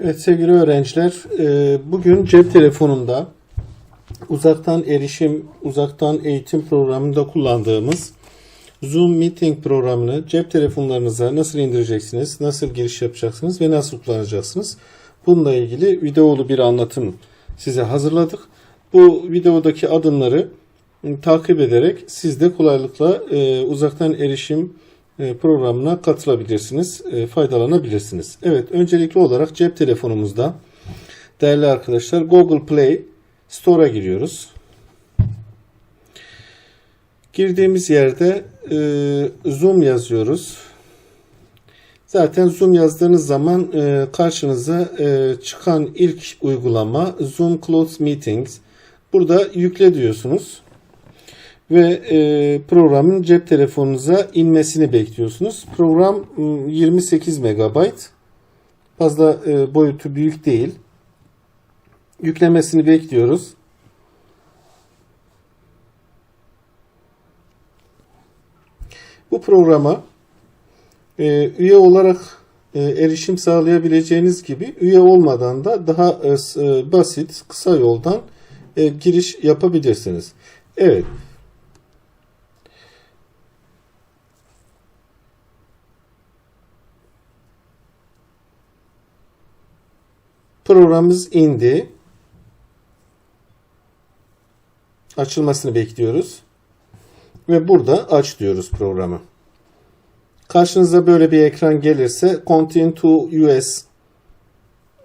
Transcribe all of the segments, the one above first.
Evet sevgili öğrenciler, e, bugün cep telefonunda uzaktan erişim, uzaktan eğitim programında kullandığımız Zoom Meeting programını cep telefonlarınıza nasıl indireceksiniz, nasıl giriş yapacaksınız ve nasıl kullanacaksınız? Bununla ilgili videolu bir anlatım size hazırladık. Bu videodaki adımları takip ederek siz de kolaylıkla e, uzaktan erişim programına katılabilirsiniz, e, faydalanabilirsiniz. Evet, öncelikli olarak cep telefonumuzda değerli arkadaşlar Google Play Store'a giriyoruz. Girdiğimiz yerde e, Zoom yazıyoruz. Zaten Zoom yazdığınız zaman e, karşınıza e, çıkan ilk uygulama Zoom Close Meetings. Burada yükle diyorsunuz ve e, programın cep telefonunuza inmesini bekliyorsunuz. Program m, 28 MB. Fazla e, boyutu büyük değil. Yüklemesini bekliyoruz. Bu programa e, üye olarak e, erişim sağlayabileceğiniz gibi üye olmadan da daha e, e, basit, kısa yoldan e, giriş yapabilirsiniz. Evet. Programımız indi. Açılmasını bekliyoruz. Ve burada aç diyoruz programı. Karşınıza böyle bir ekran gelirse Continue to US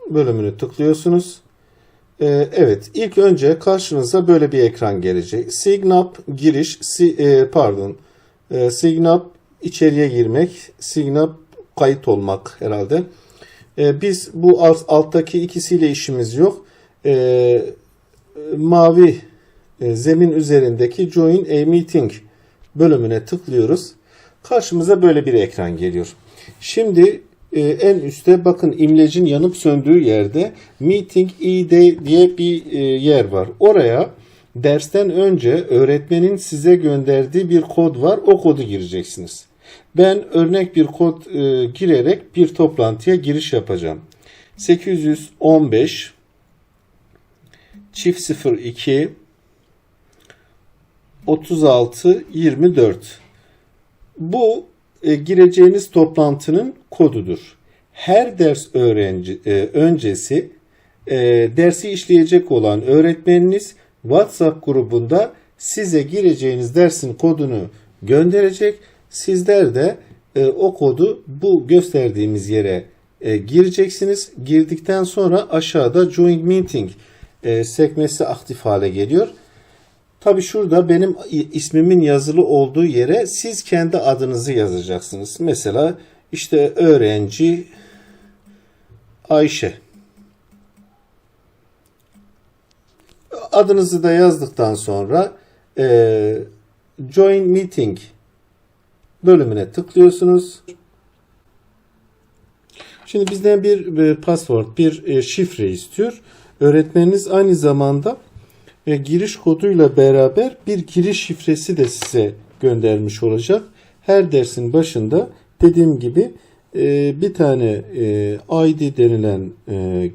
bölümünü tıklıyorsunuz. Ee, evet, ilk önce karşınıza böyle bir ekran gelecek. Signap giriş, si- e, pardon, e, Signap içeriye girmek, Signap kayıt olmak herhalde. E, biz bu alt, alttaki ikisiyle işimiz yok. E, mavi e, zemin üzerindeki Join a Meeting bölümüne tıklıyoruz. Karşımıza böyle bir ekran geliyor. Şimdi e, en üstte bakın imlecin yanıp söndüğü yerde Meeting ID diye bir e, yer var. Oraya dersten önce öğretmenin size gönderdiği bir kod var. O kodu gireceksiniz. Ben örnek bir kod e, girerek bir toplantıya giriş yapacağım. 815 çift 02 36 24 bu e, gireceğiniz toplantının kodudur. Her ders öğrenci e, öncesi e, dersi işleyecek olan öğretmeniniz WhatsApp grubunda size gireceğiniz dersin kodunu gönderecek. Sizler de e, o kodu bu gösterdiğimiz yere e, gireceksiniz. Girdikten sonra aşağıda Join Meeting e, sekmesi aktif hale geliyor. Tabi şurada benim ismimin yazılı olduğu yere siz kendi adınızı yazacaksınız. Mesela işte öğrenci Ayşe. Adınızı da yazdıktan sonra e, Join Meeting bölümüne tıklıyorsunuz. Şimdi bizden bir e, password, bir e, şifre istiyor. Öğretmeniniz aynı zamanda e, giriş koduyla beraber bir giriş şifresi de size göndermiş olacak. Her dersin başında dediğim gibi bir tane ID denilen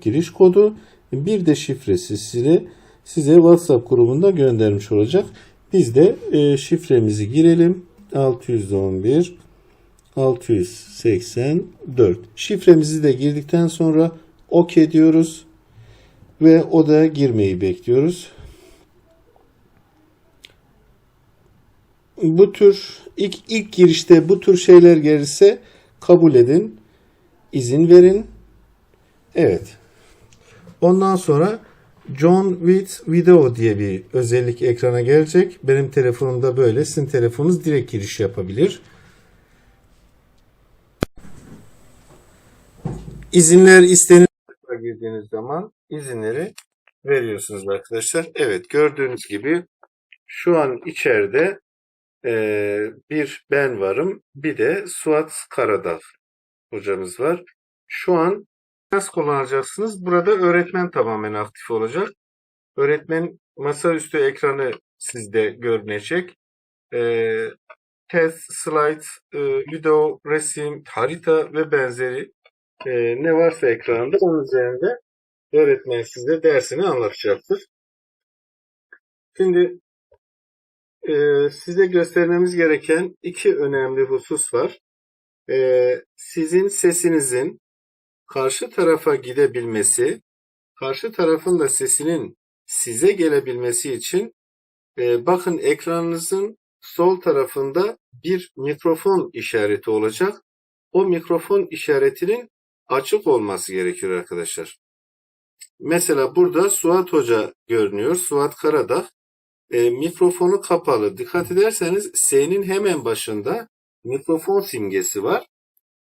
giriş kodu, bir de şifresi size size WhatsApp grubunda göndermiş olacak. Biz de şifremizi girelim. 611 684. Şifremizi de girdikten sonra OK diyoruz ve odaya girmeyi bekliyoruz. Bu tür ilk ilk girişte bu tür şeyler gelirse kabul edin, izin verin. Evet. Ondan sonra John with Video diye bir özellik ekrana gelecek. Benim telefonumda böyle. Sizin telefonunuz direkt giriş yapabilir. İzinler istenir. girdiğiniz zaman izinleri veriyorsunuz arkadaşlar. Evet gördüğünüz gibi şu an içeride ee, bir ben varım, bir de Suat Karadağ hocamız var. Şu an nasıl kullanacaksınız? Burada öğretmen tamamen aktif olacak. Öğretmen masaüstü ekranı sizde görünecek. Ee, test, slide, e, video, resim, harita ve benzeri e, ne varsa ekranda onun üzerinde öğretmen size dersini anlatacaktır. Şimdi e, size göstermemiz gereken iki önemli husus var. E, sizin sesinizin karşı tarafa gidebilmesi, karşı tarafın da sesinin size gelebilmesi için e, bakın ekranınızın sol tarafında bir mikrofon işareti olacak. O mikrofon işaretinin açık olması gerekiyor arkadaşlar. Mesela burada Suat Hoca görünüyor. Suat Karadağ. E, mikrofonu kapalı. Dikkat ederseniz S'nin hemen başında mikrofon simgesi var.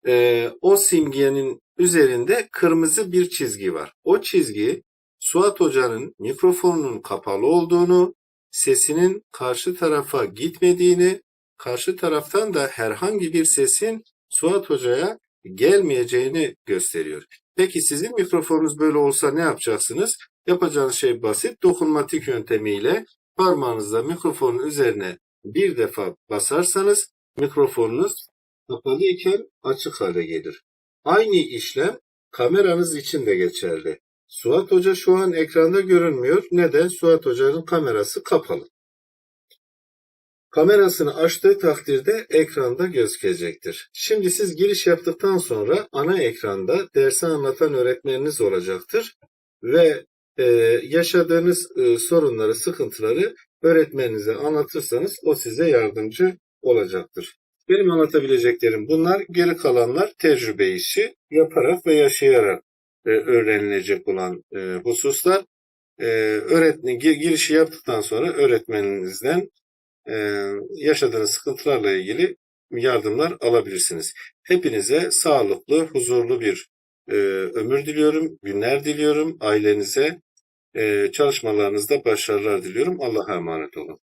E, o simgenin üzerinde kırmızı bir çizgi var. O çizgi Suat Hoca'nın mikrofonunun kapalı olduğunu, sesinin karşı tarafa gitmediğini, karşı taraftan da herhangi bir sesin Suat Hoca'ya gelmeyeceğini gösteriyor. Peki sizin mikrofonunuz böyle olsa ne yapacaksınız? Yapacağınız şey basit. Dokunmatik yöntemiyle parmağınızla mikrofonun üzerine bir defa basarsanız mikrofonunuz kapalı iken açık hale gelir. Aynı işlem kameranız için de geçerli. Suat Hoca şu an ekranda görünmüyor. Neden? Suat Hoca'nın kamerası kapalı. Kamerasını açtığı takdirde ekranda gözükecektir. Şimdi siz giriş yaptıktan sonra ana ekranda dersi anlatan öğretmeniniz olacaktır ve e, yaşadığınız e, sorunları, sıkıntıları öğretmeninize anlatırsanız o size yardımcı olacaktır. Benim anlatabileceklerim bunlar. Geri kalanlar tecrübe işi yaparak ve yaşayarak e, öğrenilecek olan e, hususlar. E, öğretmen gir- girişi yaptıktan sonra öğretmeninizden e, yaşadığınız sıkıntılarla ilgili yardımlar alabilirsiniz. Hepinize sağlıklı, huzurlu bir e, ömür diliyorum, günler diliyorum. Ailenize e, çalışmalarınızda başarılar diliyorum. Allah'a emanet olun.